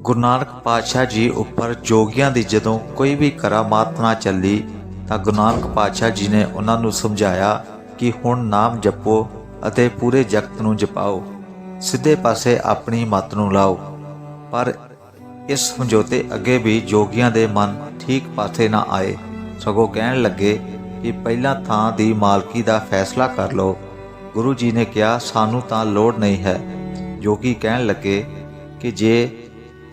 ਗੁਰੂ ਨਾਨਕ ਪਾਤਸ਼ਾਹ ਜੀ ਉੱਪਰ ਜੋਗੀਆਂ ਦੀ ਜਦੋਂ ਕੋਈ ਵੀ ਕਰਾਮਾਤ ਨਾ ਚੱਲੀ, ਤਾਂ ਗੁਰੂ ਨਾਨਕ ਪਾਤਸ਼ਾਹ ਜੀ ਨੇ ਉਹਨਾਂ ਨੂੰ ਸਮਝਾਇਆ ਕਿ ਹੁਣ ਨਾਮ ਜਪੋ ਅਤੇ ਪੂਰੇ ਜਗਤ ਨੂੰ ਜਪਾਓ। ਸਿੱਧੇ ਪਾਸੇ ਆਪਣੀ ਮਤ ਨੂੰ ਲਾਓ। ਪਰ ਇਸ ਸਮਝੌਤੇ ਅੱਗੇ ਵੀ ਜੋਗੀਆਂ ਦੇ ਮਨ ਠੀਕ ਪਾਸੇ ਨਾ ਆਏ। ਸਗੋਂ ਕਹਿਣ ਲੱਗੇ ਕਿ ਪਹਿਲਾਂ ਥਾਂ ਦੀ ਮਾਲਕੀ ਦਾ ਫੈਸਲਾ ਕਰ ਲਓ। ਗੁਰੂ ਜੀ ਨੇ ਕਿਹਾ, ਸਾਨੂੰ ਤਾਂ ਲੋੜ ਨਹੀਂ ਹੈ। ਜੋਗੀ ਕਹਿਣ ਲੱਗੇ ਕਿ ਜੇ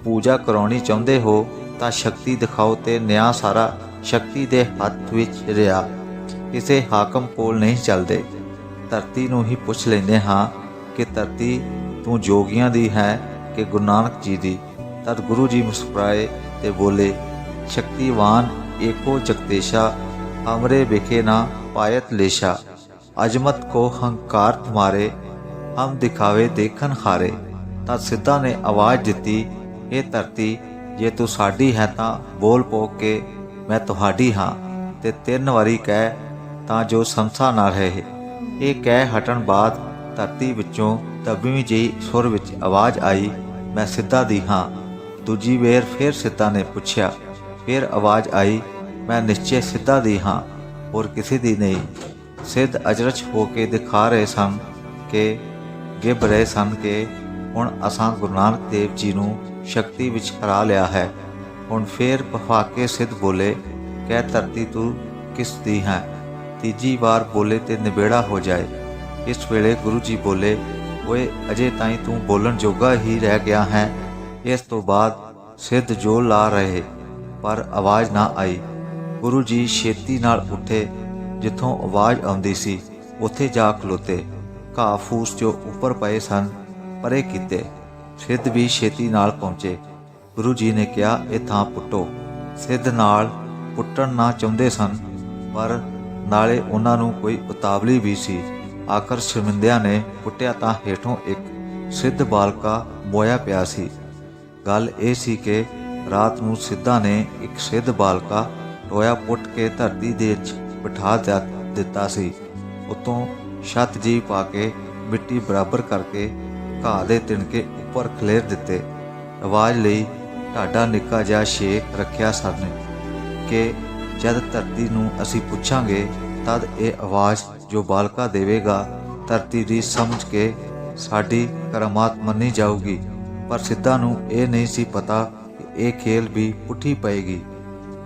ਪੂਜਾ ਕਰਾਉਣੀ ਚਾਹੁੰਦੇ ਹੋ, ਤਾਂ ਸ਼ਕਤੀ ਦਿਖਾਓ ਤੇ ਨਿਆਂ ਸਾਰਾ ਸ਼ਕਤੀ ਦੇ ਹੱਥ ਵਿੱਚ ਰਿਹਾ। ਕਿਸੇ ਹਾਕਮ ਕੋਲ ਨਹੀਂ ਚੱਲਦੇ। ਧਰਤੀ ਨੂੰ ਹੀ ਪੁੱਛ ਲੈਂਦੇ ਹਾਂ ਕਿ ਧਰਤੀ ਤੂੰ ਜੋਗੀਆਂ ਦੀ ਹੈ ਕਿ ਗੁਰੂ ਨਾਨਕ ਜੀ ਦੀ? ਤਦ ਗੁਰੂ ਜੀ ਮੁਸਕਰਾਏ ਤੇ ਬੋਲੇ, ਸ਼ਕਤੀਵਾਨ ਏਕੋ ਜਗਤੇਸ਼ਾ ਹਮਰੇ ਵਿਖੇ ਨਾ ਪਾਇਤ ਲੇਸ਼ਾ। ਅਜਮਤ ਕੋ ਹੰਕਾਰ ਤੁਮਾਰੇ, ਹਮ ਦਿਖਾਵੇ ਦੇਖਣ ਹਾਰੇ। ਤਾਂ ਸਿੱਧਾ ਨੇ ਆਵਾਜ਼ ਦਿੱਤੀ ਇਹ ਧਰਤੀ ਜੇ ਤੂੰ ਸਾਡੀ ਹੈ ਤਾਂ ਬੋਲ ਪੋ ਕੇ ਮੈਂ ਤੁਹਾਡੀ ਹਾਂ ਤੇ ਤਿੰਨ ਵਾਰੀ ਕਹਿ ਤਾਂ ਜੋ ਸੰਸਾ ਨਾ ਰਹੇ। ਇਹ ਕਹਿ ਹਟਣ ਬਾਅਦ ਧਰਤੀ ਵਿੱਚੋਂ ਦਬੀਵੀਂ ਜਿਹੀ ਸੁਰ ਵਿੱਚ ਆਵਾਜ਼ ਆਈ, ਮੈਂ ਸਿੱਧਾ ਦੀ ਹਾਂ। ਦੂਜੀ ਵੇਰ ਫਿਰ ਸਿੱਧਾ ਨੇ ਪੁੱਛਿਆ, ਫਿਰ ਆਵਾਜ਼ ਆਈ, ਮੈਂ ਨਿਸ਼ਚੈ ਸਿੱਧਾ ਦੀ ਹਾਂ, ਹੋਰ ਕਿਸੇ ਦੀ ਨਹੀਂ। ਸਿੱਧ ਅਜਰਚ ਹੋ ਕੇ ਦਿਖਾ ਰਹੇ ਸਨ ਕਿ, ਗਿਭ ਰਹੇ ਸਨ ਕਿ ਹੁਣ ਅਸਾਂ ਗੁਰੂ ਨਾਨਕ ਦੇਵ ਜੀ ਨੂੰ ਸ਼ਕਤੀ ਵਿੱਚ ਹਰਾ ਲਿਆ ਹੈ। ਹੁਣ ਫੇਰ ਬਫਾਕੇ ਸਿੱਧ ਬੋਲੇ, ਕਹਿ ਧਰਤੀ ਤੂੰ ਕਿਸ ਦੀ ਹੈ? ਤੀਜੀ ਵਾਰ ਬੋਲੇ ਤੇ ਨਿਬੇੜਾ ਹੋ ਜਾਏ। ਇਸ ਵੇਲੇ ਗੁਰੂ ਜੀ ਬੋਲੇ, ਓਏ, ਅਜੇ ਤਾਈਂ ਤੂੰ ਬੋਲਣ ਜੋਗਾ ਹੀ ਰਹਿ ਗਿਆ ਹੈ। ਇਸ ਤੋਂ ਬਾਅਦ ਸਿੱਧ ਜੋ ਲਾ ਰਹੇ, ਪਰ ਆਵਾਜ਼ ਨਾ ਆਈ। ਗੁਰੂ ਜੀ ਛੇਤੀ ਨਾਲ ਉੱਠੇ, ਜਿੱਥੋਂ ਆਵਾਜ਼ ਆਉਂਦੀ ਸੀ, ਉੱਥੇ ਜਾ ਖਲੋਤੇ। ਘਾਹ ਫੂਸ ਜੋ ਉੱਪਰ ਪਏ ਸਨ, ਪਰੇ ਕੀਤੇ। ਸਿੱਧ ਵੀ ਛੇਤੀ ਨਾਲ ਪਹੁੰਚੇ। ਗੁਰੂ ਜੀ ਨੇ ਕਿਹਾ, ਇਹ ਥਾਂ ਪੁੱਟੋ। ਸਿੱਧ ਨਾਲ ਪੁੱਟਣ ਨਾ ਚਾਹੁੰਦੇ ਸਨ, ਪਰ ਨਾਲੇ ਉਹਨਾਂ ਨੂੰ ਕੋਈ ਉਤਾਵਲੀ ਵੀ ਸੀ। ਆਖਰ ਸ਼ਰਮਿੰਦਿਆਂ ਨੇ ਪੁੱਟਿਆ ਤਾਂ ਹੇਠੋਂ ਇੱਕ ਸਿੱਧ ਬਾਲਕਾ ਮੋਇਆ ਪਿਆ ਸੀ। ਗੱਲ ਇਹ ਸੀ ਕਿ ਰਾਤ ਨੂੰ ਸਿੱਧਾ ਨੇ ਇੱਕ ਸਿੱਧ ਬਾਲਕਾ ਟੋਇਆ ਪੁੱਟ ਕੇ ਧਰਤੀ ਦੇ ਵਿੱਚ ਬਿਠਾ ਦਿਆ- ਦਿੱਤਾ ਸੀ। ਉਤੋਂ ਛੱਤ ਜੀ ਪਾ ਕੇ ਮਿੱਟੀ ਬਰਾਬਰ ਕਰਕੇ ਘਾਹ ਦੇ ਤਿਣਕੇ ਉੱਪਰ ਖਲੇਰ ਦਿੱਤੇ। ਆਵਾਜ਼ ਲਈ ਢਾਡਾ ਨਿੱਕਾ ਜਿਹਾ ਛੇਕ ਰੱਖਿਆ ਸਨ ਕਿ ਜਦ ਧਰਤੀ ਨੂੰ ਅਸੀਂ ਪੁੱਛਾਂਗੇ, ਤਦ ਇਹ ਆਵਾਜ਼ ਜੋ ਬਾਲਕਾ ਦੇਵੇਗਾ, ਧਰਤੀ ਦੀ ਸਮਝ ਕੇ ਸਾਡੀ ਕਰਾਮਾਤ ਮੰਨੀ ਜਾਊਗੀ। ਪਰ ਸਿੱਧਾ ਨੂੰ ਇਹ ਨਹੀਂ ਸੀ ਪਤਾ ਕਿ ਇਹ ਖੇਲ ਵੀ ਪੁੱਠੀ ਪਏਗੀ।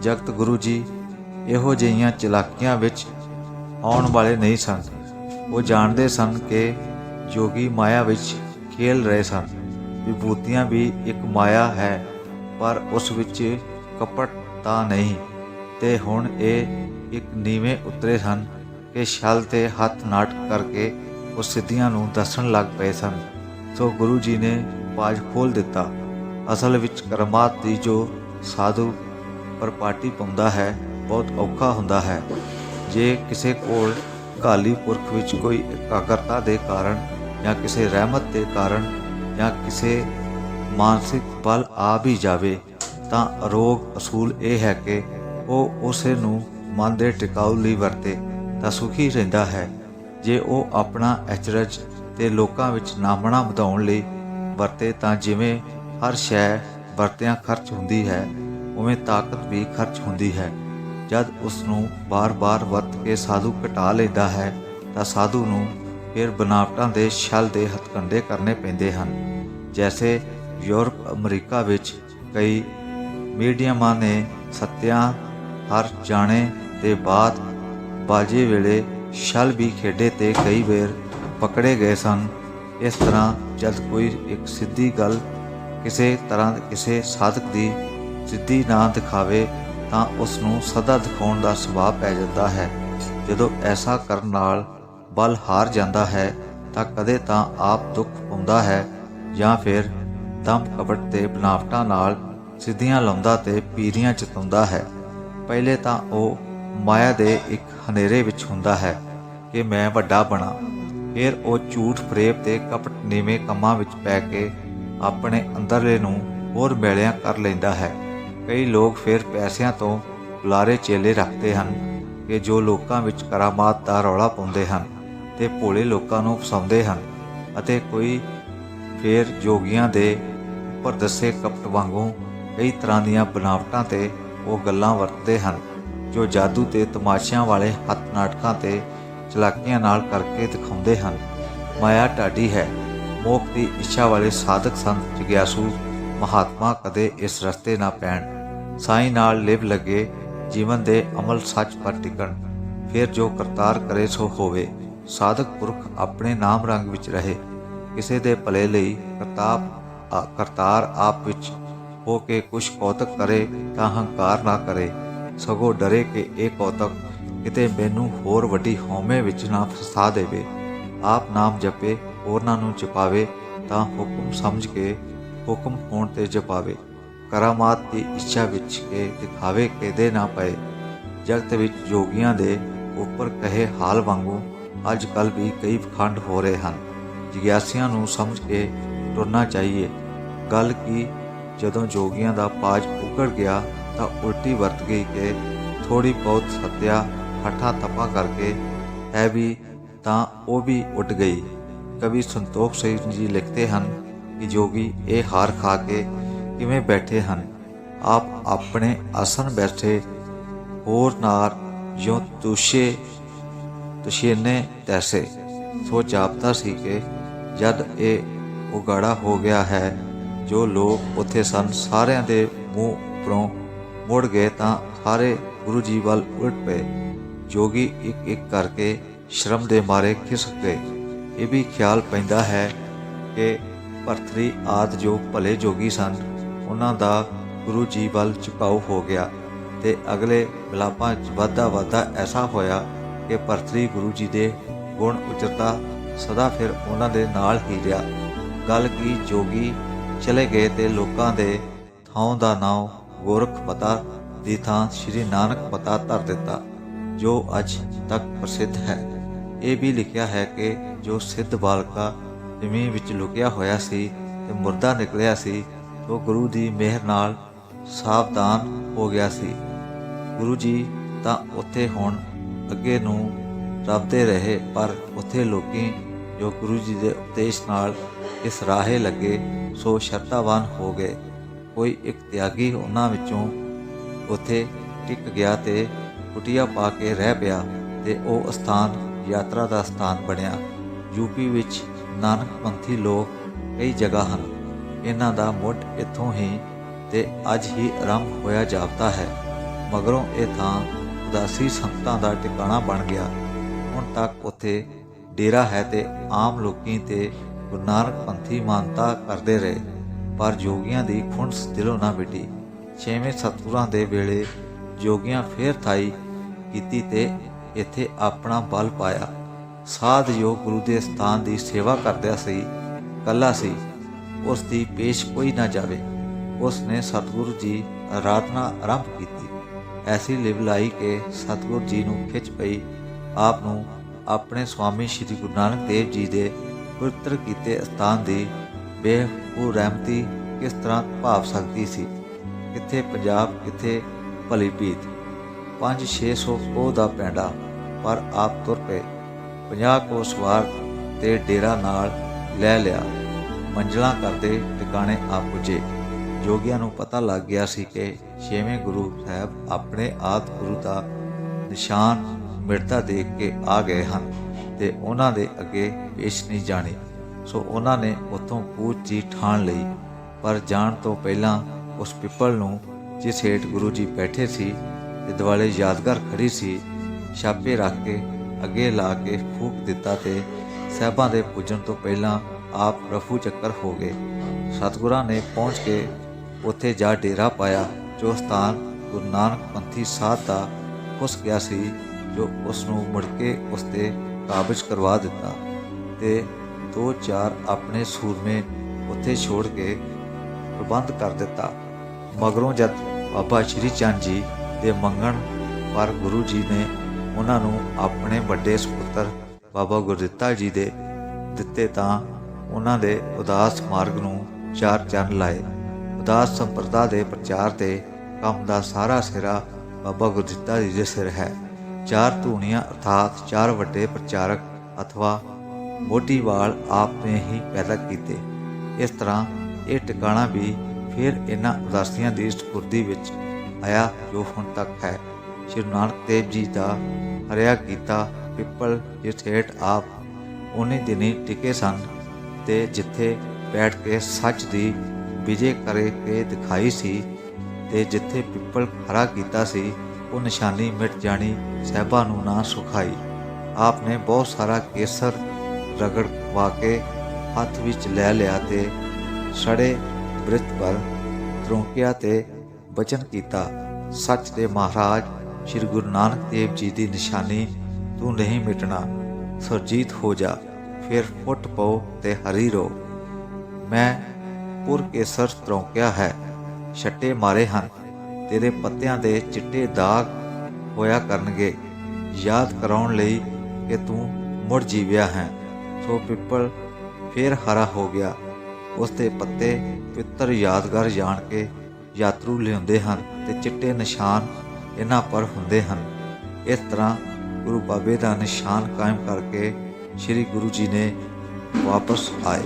ਜਗਤ ਗੁਰੂ ਜੀ ਇਹੋ ਜਿਹੀਆਂ ਚਲਾਕੀਆਂ ਵਿੱਚ ਆਉਣ ਵਾਲੇ ਨਹੀਂ ਸਨ। ਉਹ ਜਾਣਦੇ ਸਨ ਕਿ ਜੋਗੀ ਮਾਇਆ ਵਿੱਚ ਖੇਲ ਰਹੇ ਸਨ। ਵਿਭੂਤੀਆਂ ਵੀ ਇੱਕ ਮਾਇਆ ਹੈ, ਪਰ ਉਸ ਵਿੱਚ ਕਪਟ ਤਾਂ ਨਹੀਂ। ਤੇ ਹੁਣ ਇਹ ਇੱਕ ਨੀਵੇਂ ਉਤਰੇ ਸਨ ਕਿ ਛਲ ਤੇ ਹੱਥ ਨਾਟਕ ਕਰਕੇ ਉਹ ਸਿੱਧੀਆਂ ਨੂੰ ਦੱਸਣ ਲੱਗ ਪਏ ਸਨ। ਸੋ ਗੁਰੂ ਜੀ ਨੇ ਪਾਜ ਖੋਲ ਦਿੱਤਾ। ਅਸਲ ਵਿੱਚ ਕਰਮਾਤ ਦੀ ਜੋ ਸਾਧੂ ਪਰਪਾਟੀ ਪਾਉਂਦਾ ਹੈ, ਬਹੁਤ ਔਖਾ ਹੁੰਦਾ ਹੈ। ਜੇ ਕਿਸੇ ਕੋਲ ਕਾਲੀ ਪੁਰਖ ਵਿੱਚ ਕੋਈ ਇਕਾਗਰਤਾ ਦੇ ਕਾਰਨ ਜਾਂ ਕਿਸੇ ਰਹਿਮਤ ਦੇ ਕਾਰਨ ਜਾਂ ਕਿਸੇ ਮਾਨਸਿਕ ਬਲ ਆ ਵੀ ਜਾਵੇ, ਤਾਂ ਅਰੋਗ ਅਸੂਲ ਇਹ ਹੈ ਕਿ ਉਹ ਉਸੇ ਨੂੰ ਮਨ ਦੇ ਟਿਕਾਊ ਲਈ ਵਰਤੇ, ਤਾਂ ਸੁਖੀ ਰਹਿੰਦਾ ਹੈ। ਜੇ ਉਹ ਆਪਣਾ ਅਚਰਜ ਤੇ ਲੋਕਾਂ ਵਿੱਚ ਨਾਮਣਾ ਵਧਾਉਣ ਲਈ ਵਰਤੇ, ਤਾਂ ਜਿਵੇਂ ਹਰ ਸ਼ੈ ਵਰਤਿਆਂ ਖਰਚ ਹੁੰਦੀ ਹੈ, ਉਵੇਂ ਤਾਕਤ ਵੀ ਖਰਚ ਹੁੰਦੀ ਹੈ। ਜਦ ਉਸ ਨੂੰ ਬਾਰ-ਬਾਰ ਵਰਤ ਕੇ ਸਾਧੂ ਘਟਾ ਲੈਂਦਾ ਹੈ, ਤਾਂ ਸਾਧੂ ਨੂੰ ਫਿਰ ਬਨਾਵਟਾਂ ਦੇ ਛਲ ਦੇ ਹਥਕੰਡੇ ਕਰਨੇ ਪੈਂਦੇ ਹਨ। ਜੈਸੇ ਯੂਰਪ, ਅਮਰੀਕਾ ਵਿੱਚ ਕਈ ਮੀਡੀਅਮਾਂ ਨੇ ਸੱਤਿਆਂ ਹਰ ਜਾਣੇ ਦੇ ਬਾਅਦ ਬਾਜੇ ਵੇਲੇ ਛਲ ਵੀ ਖੇਡੇ ਤੇ ਕਈ ਵਾਰ ਪਕੜੇ ਗਏ ਸਨ। ਇਸ ਤਰ੍ਹਾਂ ਜਦ ਕੋਈ ਇੱਕ ਸਿੱਧੀ ਗੱਲ ਕਿਸੇ ਤਰ੍ਹਾਂ ਕਿਸੇ ਸਾਧਕ ਦੀ ਸਿੱਧੀ ਨਾ ਦਿਖਾਵੇ ਤਾਂ ਉਸ ਨੂੰ ਸਦਾ ਦਿਖਾਉਣ ਦਾ ਸੁਭਾਅ ਪੈ ਜਾਂਦਾ ਹੈ। ਜਦੋਂ ਐਸਾ ਕਰਨ ਨਾਲ ਬਲ ਹਾਰ ਜਾਂਦਾ ਹੈ ਤਾਂ ਕਦੇ ਤਾਂ ਆਪ ਦੁੱਖ ਪਾਉਂਦਾ ਹੈ ਜਾਂ ਫਿਰ ਦਮ ਕਪਟ ਤੇ ਬਨਾਵਟਾਂ ਨਾਲ ਸਿੱਧੀਆਂ ਲਾਉਂਦਾ ਤੇ ਪੀਰੀਆਂ ਚਤਾਉਂਦਾ ਹੈ। ਪਹਿਲੇ ਤਾਂ ਉਹ ਮਾਇਆ ਦੇ ਇੱਕ ਹਨੇਰੇ ਵਿੱਚ ਹੁੰਦਾ ਹੈ ਕਿ ਮੈਂ ਵੱਡਾ ਬਣਾ। ਫਿਰ ਉਹ ਝੂਠ ਫਰੇਬ ਤੇ ਕਪਟ ਨੀਵੇਂ ਕੰਮਾਂ ਵਿੱਚ ਪੈ ਕੇ ਆਪਣੇ ਅੰਦਰਲੇ ਨੂੰ ਹੋਰ ਮੈਲਿਆਂ ਕਰ ਲੈਂਦਾ ਹੈ। ਕਈ ਲੋਕ ਫਿਰ ਪੈਸਿਆਂ ਤੋਂ ਬੁਲਾਰੇ ਚੇਲੇ ਰੱਖਦੇ ਹਨ ਕਿ ਜੋ ਲੋਕਾਂ ਵਿੱਚ ਕਰਾਮਾਤ ਦਾ ਰੌਲਾ ਪਾਉਂਦੇ ਹਨ। ਤੇ ਭੋਲੇ ਲੋਕਾਂ ਨੂੰ ਫਸਾਉਂਦੇ ਹਨ ਅਤੇ ਕੋਈ ਫਿਰ ਜੋਗੀਆਂ ਦੇ ਉੱਪਰ ਦੱਸੇ ਕਪਟ ਵਾਂਗੂ ਕਈ ਤਰ੍ਹਾਂ ਦੀਆਂ ਬਨਾਵਟਾਂ ਤੇ ਉਹ ਗੱਲਾਂ ਵਰਤਦੇ ਹਨ, ਜੋ ਜਾਦੂ ਤੇ ਤਮਾਸ਼ਿਆਂ ਵਾਲੇ ਹੱਥ ਨਾਟਕਾਂ ਤੇ ਚਲਾਕੀਆਂ ਨਾਲ ਕਰਕੇ ਦਿਖਾਉਂਦੇ ਹਨ। ਮਾਇਆ ਢਾਡੀ ਹੈ। ਮੋਖ ਦੀ ਇੱਛਾ ਵਾਲੇ ਸਾਧਕ ਸੰਤ ਜਿਗਿਆਸੂ ਮਹਾਤਮਾ ਕਦੇ ਇਸ ਰਸਤੇ ਨਾ ਪੈਣ। ਸਾਈਂ ਨਾਲ ਲਿਵ ਲੱਗੇ ਜੀਵਨ ਦੇ ਅਮਲ ਸੱਚ ਪਰ ਟਿਕਣ। ਫਿਰ ਜੋ ਕਰਤਾਰ ਕਰੇ ਸੋ ਹੋਵੇ। ਸਾਧਕ ਪੁਰਖ ਆਪਣੇ ਨਾਮ ਰੰਗ ਵਿੱਚ ਰਹੇ। ਕਿਸੇ ਦੇ ਭਲੇ ਲਈ ਕਰਤਾਪ ਕਰਤਾਰ ਆਪ ਵਿੱਚ ਹੋ ਕੇ ਕੁਛ ਕੌਤਕ ਕਰੇ ਤਾਂ ਹੰਕਾਰ ਨਾ ਕਰੇ। ਸਗੋਂ ਡਰੇ ਕਿ ਇਹ ਕੌਤਕ ਕਿਤੇ ਮੈਨੂੰ ਹੋਰ ਵੱਡੀ ਹਉਮੈ ਵਿੱਚ ਨਾ ਫਸਾ ਦੇਵੇ। ਆਪ ਨਾਮ ਜਪੇ, ਹੋਰਨਾਂ ਨੂੰ ਜਪਾਵੇ ਤਾਂ ਹੁਕਮ ਸਮਝ ਕੇ ਹੁਕਮ ਹੋਣ ਤੇ ਜਪਾਵੇ। ਕਰਾਮਾਤ ਦੀ ਇੱਛਾ ਵਿੱਚ ਕੇ ਦਿਖਾਵੇ ਕਿਦੇ ਨਾ ਪਏ। ਜਗਤ ਵਿੱਚ ਜੋਗੀਆਂ ਦੇ ਉੱਪਰ ਕਹੇ ਹਾਲ ਵਾਂਗੂ ਅੱਜ ਕੱਲ ਵੀ ਕਈ ਖੰਡ ਹੋ ਰਹੇ ਹਨ। ਜਿਗਿਆਸਿਆਂ ਨੂੰ ਸਮਝ ਕੇ ਤੁਰਨਾ ਚਾਹੀਏ। ਗੱਲ ਕੀ, ਜਦੋਂ ਜੋਗੀਆਂ ਦਾ ਪਾਜ ਉਗੜ ਗਿਆ, ਤਾਂ ਉਲਟੀ ਵਰਤ ਗਈ ਕਿ ਥੋੜੀ ਬਹੁਤ ਸੱਤਿਆ ਹੱਠਾ ਤਪਾ ਕਰਕੇ ਹੈ ਵੀ ਤਾਂ ਉਹ ਵੀ ਉੱਡ ਗਈ। ਕਵੀ ਸੰਤੋਖ ਸਿੰਘ ਜੀ ਲਿਖਦੇ ਹਨ ਕਿ ਜੋਗੀ ਇਹ ਹਾਰ ਖਾ ਕੇ ਕਿਵੇਂ ਬੈਠੇ ਹਨ। ਆਪ ਆਪਣੇ ਆਸਨ ਬੈਠੇ, ਹੋਰ ਨਾਰ ਜੋ ਤੁਸ਼ੇ ਤੁਸ਼ੇਨੇ ਤੈਸੇ ਸੋ ਜਾਪਦਾ ਸੀ ਕਿ ਜਦ ਇਹ ਉਗਾੜਾ ਹੋ ਗਿਆ ਹੈ, ਜੋ ਲੋਕ ਉੱਥੇ ਸਨ, ਸਾਰਿਆਂ ਦੇ ਮੂੰਹ ਉੱਪਰੋਂ ਮੁੜ ਗਏ ਤਾਂ ਸਾਰੇ ਗੁਰੂ ਜੀ ਵੱਲ ਉਲਟ ਪਏ। ਜੋਗੀ ਇੱਕ ਇੱਕ ਕਰਕੇ ਸ਼ਰਮ ਦੇ ਮਾਰੇ ਖਿਸਕ ਗਏ। ਇਹ ਵੀ ਖਿਆਲ ਪੈਂਦਾ ਹੈ ਕਿ ਭਰਤਰੀ ਆਦ ਜੋ ਭਲੇ ਜੋਗੀ ਸਨ, ਉਹਨਾਂ ਦਾ ਗੁਰੂ ਜੀ ਵੱਲ ਝੁਕਾਓ ਹੋ ਗਿਆ ਤੇ ਅਗਲੇ ਵਿਲਾਪਾਂ 'ਚ ਵਾਧਾ ਵਾਧਾ ਐਸਾ ਹੋਇਆ ਕਿ ਭਰਤਰੀ ਗੁਰੂ ਜੀ ਦੇ ਗੁਣ ਉਚਰਤਾ ਸਦਾ ਫਿਰ ਉਹਨਾਂ ਦੇ ਨਾਲ ਹੀ ਰਿਹਾ। ਗੱਲ ਕੀ ਜੋਗੀ ਚਲੇ ਗਏ ਤੇ ਲੋਕਾਂ ਦੇ ਥਾਂ ਦਾ ਨਾਮ ਗੋਰਖ ਪਤਾ ਦੀ ਥਾਂ ਸ੍ਰੀ ਨਾਨਕ ਪਤਾ ਧਰ ਦਿੱਤਾ, ਜੋ ਅੱਜ ਤੱਕ ਪ੍ਰਸਿੱਧ ਹੈ। ਇਹ ਵੀ ਲਿਖਿਆ ਹੈ ਕਿ ਜੋ ਸਿੱਧ ਬਾਲਕਾ ਜ਼ਮੀਨ ਵਿੱਚ ਲੁਕਿਆ ਹੋਇਆ ਸੀ ਤੇ ਮੁਰਦਾ ਨਿਕਲਿਆ ਸੀ, ਉਹ ਗੁਰੂ ਦੀ ਮਿਹਰ ਨਾਲ ਸਾਵਧਾਨ ਹੋ ਗਿਆ ਸੀ। ਗੁਰੂ ਜੀ ਤਾਂ ਉੱਥੇ ਹੁਣ ਅੱਗੇ ਨੂੰ ਰੱਬਦੇ ਰਹੇ, ਪਰ ਉੱਥੇ ਲੋਕੀ ਜੋ ਗੁਰੂ ਜੀ ਦੇ ਉਪਦੇਸ਼ ਨਾਲ ਇਸ ਰਾਹੇ ਲੱਗੇ, ਸੋ ਸ਼ਰਤਾਵਾਨ ਹੋ ਗਏ। ਕੋਈ ਇੱਕ ਤਿਆਗੀ ਉਹਨਾਂ ਵਿੱਚੋਂ ਉੱਥੇ ਟਿਕ ਗਿਆ ਤੇ ਕੁਟੀਆ ਪਾ ਕੇ ਰਹਿ ਪਿਆ ਤੇ ਉਹ ਸਥਾਨ ਯਾਤਰਾ ਦਾ ਸਥਾਨ ਬਣਿਆ। ਯੂਪੀ ਵਿੱਚ ਨਾਨਕ ਪੰਥੀ ਲੋਕ ਕਈ ਜਗ੍ਹਾ ਹਨ। ਇਹਨਾਂ ਦਾ ਮੁੱਢ ਇੱਥੋਂ ਹੀ ਤੇ ਅੱਜ ਹੀ ਆਰੰਭ ਹੋਇਆ ਜਾਪਦਾ ਹੈ। ਮਗਰੋਂ ਇਹ ਥਾਂ ਉਦਾਸੀ ਸੰਤਾਂ ਦਾ ਟਿਕਾਣਾ ਬਣ ਗਿਆ। ਹੁਣ ਤੱਕ ਉੱਥੇ ਡੇਰਾ ਹੈ ਤੇ ਆਮ ਲੋਕੀ ਤੇ ਗੁਰੂ ਨਾਨਕ ਪੰਥੀ ਮਾਨਤਾ ਕਰਦੇ ਰਹੇ, ਪਰ ਜੋਗੀਆਂ ਦੀ ਖੁੰਸ ਦਿਲੋਂ ਨਾ ਮਿਟੀ। ਛੇਵੇਂ ਸਤਿਗੁਰਾਂ ਦੇ ਵੇਲੇ ਜੋਗੀਆਂ ਫੇਰ ਥਾਈ ਕੀਤੀ ਤੇ ਇੱਥੇ ਆਪਣਾ ਬਲ ਪਾਇਆ। ਸਾਧ ਜੋ ਗੁਰੂ ਦੇ ਸਥਾਨ ਦੀ ਸੇਵਾ ਕਰਦਾ ਸੀ, ਕੱਲਾ ਸੀ, ਉਸ ਦੀ ਪੇਸ਼ ਕੋਈ ਨਾ ਜਾਵੇ। ਉਸ ਨੇ ਸਤਿਗੁਰੂ ਜੀ ਆਰਾਧਨਾ ਆਰੰਭ ਕੀਤੀ। ਐਸੀ ਲਿਵ ਲਾਈ ਕਿ ਸਤਿਗੁਰੂ ਜੀ ਨੂੰ ਖਿੱਚ ਪਈ, ਆਪ ਨੂੰ ਆਪਣੇ ਸਵਾਮੀ ਸ੍ਰੀ ਗੁਰੂ ਨਾਨਕ ਦੇਵ ਜੀ ਦੇ ਪਵਿੱਤਰ ਕੀਤੇ ਸਥਾਨ ਦੀ ਬੇਹੂ ਰਹਿਮਤੀ ਕਿਸ ਤਰ੍ਹਾਂ ਭਾਵ ਸਕਦੀ ਸੀ? ਕਿੱਥੇ ਪੰਜਾਬ, ਕਿੱਥੇ ਭਲੀ ਭੀਤ? 5-600 ਕੋਹ ਦਾ ਪੈਂਡਾ, ਪਰ ਆਪ ਤੁਰ ਪਏ। 50 ਕੋ ਸਵਾਰ ਤੇ ਡੇਰਾ ਨਾਲ ਲੈ ਲਿਆ। ਮੰਜ਼ਲਾਂ ਕਰਦੇ ਟਿਕਾਣੇ ਆ ਪੁੱਜੇ। ਜੋਗੀਆਂ ਨੂੰ ਪਤਾ ਲੱਗ ਗਿਆ ਸੀ ਕਿ ਛੇਵੇਂ ਗੁਰੂ ਸਾਹਿਬ ਆਪਣੇ ਆਦ ਗੁਰੂ ਦਾ ਨਿਸ਼ਾਨ ਮਿਰਤਾ ਦੇਖ ਕੇ ਆ ਗਏ ਹਨ ਤੇ ਉਹਨਾਂ ਦੇ ਅੱਗੇ ਪੇਸ਼ ਨਹੀਂ ਜਾਣੀ। ਸੋ ਉਹਨਾਂ ਨੇ ਉਥੋਂ ਕੂਚ ਜੀ ਠਾਣ ਲਈ, ਪਰ ਜਾਣ ਤੋਂ ਪਹਿਲਾਂ ਉਸ ਪਿੱਪਲ ਨੂੰ ਜਿਸ ਹੇਠ ਗੁਰੂ ਜੀ ਬੈਠੇ ਸੀ ਤੇ ਦਿਵਾਲੇ ਯਾਦਗਾਰ ਖੜੀ ਸੀ, ਛਾਪੇ ਰੱਖ ਕੇ ਅੱਗੇ ਲਾ ਕੇ ਫੂਕ ਦਿੱਤਾ ਤੇ ਸਹਿਬਾਂ ਦੇ ਪੁੱਜਣ ਤੋਂ ਪਹਿਲਾਂ ਆਪ ਰਫੂ ਚੱਕਰ ਹੋ ਗਏ। ਸਤਿਗੁਰਾਂ ਨੇ ਪਹੁੰਚ ਕੇ ਉੱਥੇ ਜਾ ਡੇਰਾ ਪਾਇਆ, ਜੋ ਸਥਾਨ ਗੁਰੂ ਨਾਨਕ ਪੰਥੀ ਸਾਧ ਦਾ ਉਸ ਗਿਆ ਸੀ, ਜੋ ਉਸ ਨੂੰ ਮੁੜ ਕੇ ਉਸ ਤੇ ਕਾਬਜ ਕਰਵਾ ਦਿੱਤਾ ਤੇ ਦੋ ਚਾਰ ਆਪਣੇ ਸੂਰਮੇ ਉੱਥੇ ਛੋੜ ਕੇ ਪ੍ਰਬੰਧ ਕਰ ਦਿੱਤਾ। ਮਗਰੋਂ ਜਦ ਬਾਬਾ ਸ਼੍ਰੀ ਚੰਦ ਜੀ ਦੇ ਮੰਗਣ ਪਰ ਗੁਰੂ ਜੀ ਨੇ ਉਹਨਾਂ ਨੂੰ ਆਪਣੇ ਵੱਡੇ ਸੁਪੁੱਤਰ ਬਾਬਾ ਗੁਰਦਿੱਤਾ ਜੀ ਦੇ ਦਿੱਤੇ ਤਾਂ ਉਹਨਾਂ ਦੇ ਉਦਾਸ ਮਾਰਗ ਨੂੰ ਚਾਰ ਚੰਨ ਲਾਏ। ਉਦਾਸ ਸੰਪਰਦਾ ਦੇ ਪ੍ਰਚਾਰ ਤੇ ਕੰਮ ਦਾ ਸਾਰਾ ਸਿਰਾ ਬਾਬਾ ਗੁਰਦਿੱਤਾ ਜੀ ਦੇ ਸਿਰ ਹੈ। ਚਾਰ ਧੂਣੀਆਂ ਅਰਥਾਤ ਚਾਰ ਵੱਡੇ ਪ੍ਰਚਾਰਕ ਅਥਵਾ ਮੋਢੀਵਾਲ ਆਪ ਨੇ ਹੀ ਪੈਦਾ ਕੀਤੇ। ਇਸ ਤਰ੍ਹਾਂ ਇਹ ਟਿਕਾਣਾ ਵੀ ਫਿਰ ਇਹਨਾਂ ਉਦਾਸੀਆਂ ਦੀ ਸਪੁਰਦੀ ਵਿੱਚ ਆਇਆ ਜੋ ਹੁਣ ਤੱਕ ਹੈ। ਸ਼੍ਰੀ ਨਾਨਕ ਦੇਵ ਜੀ ਦਾ ਹਰਿਆ ਕੀਤਾ ਪਿੱਪਲ ਜਿਸ ਹੇਠ ਆਪ ਉਹਨੇ ਦਿਨੀ ਟਿਕੇ ਸਨ ਤੇ ਜਿੱਥੇ ਬੈਠ ਕੇ ਸੱਚ ਦੀ ਵਿਜੇ ਕਰੇ ਕੇ ਦਿਖਾਈ ਸੀ ਤੇ ਜਿੱਥੇ ਪਿੱਪਲ ਖੜਾ ਕੀਤਾ ਸੀ, ਉਹ ਨਿਸ਼ਾਨੀ ਮਿਟ ਜਾਣੀ ਸਹਿਬਾ ਨੂੰ ਨਾ ਸੁਖਾਈ। ਆਪ ਨੇ ਬਹੁਤ ਸਾਰਾ ਕੇਸਰ ਰਗੜ ਵਾ ਕੇ ਹੱਥ ਵਿੱਚ ਲੈ ਲਿਆ ਤੇ ਸੜੇ ਬ੍ਰਿਤ ਪਰ ਤਰੋਂਕਿਆ ਤੇ ਬਚਨ ਕੀਤਾ। ਸੱਚ ਦੇ ਮਹਾਰਾਜ, ਸ੍ਰੀ ਗੁਰੂ ਨਾਨਕ ਦੇਵ ਜੀ ਦੀ ਨਿਸ਼ਾਨੀ, ਤੂੰ ਨਹੀਂ ਮਿਟਣਾ, ਸੁਰਜੀਤ ਹੋ ਜਾ, ਫਿਰ ਫੁੱਟ ਪਓ ਤੇ ਹਰੀ ਰੋ। ਮੈਂ ਪੁਰ ਕੇਸਰ ਤਰੋਂਕਿਆ ਹੈ, ਛੱਟੇ ਮਾਰੇ ਹਨ, ਤੇਰੇ ਪੱਤਿਆਂ ਦੇ ਚਿੱਟੇ ਦਾਗ ਹੋਇਆ ਕਰਨਗੇ, ਯਾਦ ਕਰਾਉਣ ਲਈ ਕਿ ਤੂੰ ਮੁੜ ਜੀਵਿਆ ਹੈ। ਸੋ ਪਿੱਪਲ ਫੇਰ ਹਰਾ ਹੋ ਗਿਆ, ਉਸ ਦੇ ਪੱਤੇ ਪਿੱਤਰ ਯਾਦਗਾਰ ਜਾਣ ਕੇ ਯਾਤਰੂ ਲਿਆਉਂਦੇ ਹਨ ਤੇ ਚਿੱਟੇ ਨਿਸ਼ਾਨ ਇਹਨਾਂ ਪਰ ਹੁੰਦੇ ਹਨ। ਇਸ ਤਰ੍ਹਾਂ ਗੁਰੂ ਬਾਬੇ ਦਾ ਨਿਸ਼ਾਨ ਕਾਇਮ ਕਰਕੇ ਸ੍ਰੀ ਗੁਰੂ ਜੀ ਨੇ ਵਾਪਸ ਆਏ।